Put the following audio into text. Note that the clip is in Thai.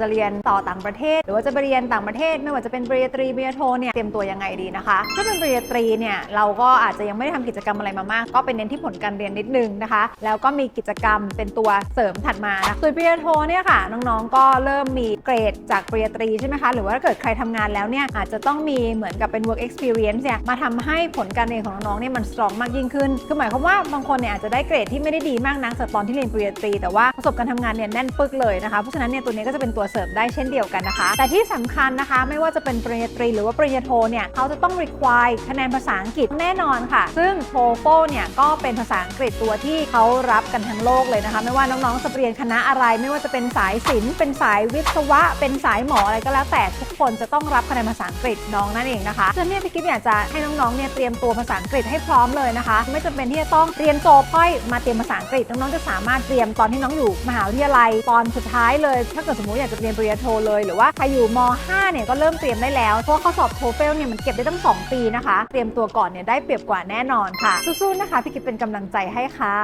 จะเรียนต่อต่างประเทศ หรือว่าจะไปเรียนต่างประเทศ ไม่ว่าจะเป็นปริญญาตรีปริญญาโทเนี่ยเตรียมตัวยังไงดีนะคะถ้าเป็นปริญญาตรีเนี่ยเราก็อาจจะยังไม่ได้ทำกิจกรรมอะไรมามาก ก็เป็นเน้นที่ผลการเรียนนิดนึงนะคะ แล้วก็มีกิจกรรมเป็นตัวเสริมถัดมานะส่วนปริญญาโทเนี่ยค่ะน้องๆก็เริ่มมีเกรดจากปริญญาตรีใช่ไหมคะหรือว่าถ้าเกิดใครทำงานแล้วเนี่ยอาจจะต้องมีเหมือนกับเป็น work experience เนี่ยมาทำให้ผลการเรียนของน้องๆเนี่ยมัน strong มากยิ่งขึ้นคือหมายความว่าบางคนเนี่ยอาจจะได้เกรดที่ไม่ได้ดีมากนักจากตอนที่เรียนปริญญาตรี แต่ว่าประสบการณ์ทำงานเนี่ยแน่นปึกเลยนะคะเพราะฉะนั้นเนี่ยตัวนี้ก็จะเป็นตัวเสริมได้เช่นเดียวกันนะคะ แต่ที่สำคัญนะคะ ไม่ว่าจะเป็นปริญญาตรีหรือว่าปริญญาโทเนี่ยเขาจะต้อง require คะแนนภาษาอังกฤษแน่นอนค่ะ ซึ่ง TOEFL เนี่ยก็เป็นภาษาอังกฤษตัวที่เขารับกันทั้งโลกเลยนะคะ ไม่ว่าน้องๆจะเรียนคณะอะไร ไม่ว่าจะเป็นสายศิลป์เป็นสายวิศวะ เป็นสายหมออะไรก็แล้วแต่ทุกคนจะต้องรับคะแนนภาษาอังกฤษน้องนั่นเองนะคะฉะนั้นเนี่ยพี่กิ๊ฟอยากจะให้น้องๆเนี่ยเตรียมตัวภาษาอังกฤษให้พร้อมเลยนะคะ ไม่จำเป็นที่จะต้องเรียนจบค่อยมาเตรียมภาษาอังกฤษน้องๆจะสามารถเตรียมตอนที่น้องอยู่มหาวิทยาลัยตอนสุดท้ายเลย ถ้าเกิดสมมติอยากจะเรียนปริญญาโทเลย หรือว่าใครอยู่ม 5 เนี่ยก็เริ่มเตรียมได้แล้ว เพราะว่าข้อสอบโทเฟลเนี่ยมันเก็บได้ตั้ง 2 ปีนะคะ เตรียมตัวก่อนเนี่ยได้เปรียบกว่าแน่นอนค่ะ สู้ๆนะคะ พี่กิ๊เป็นกำลังใจให้ค่ะ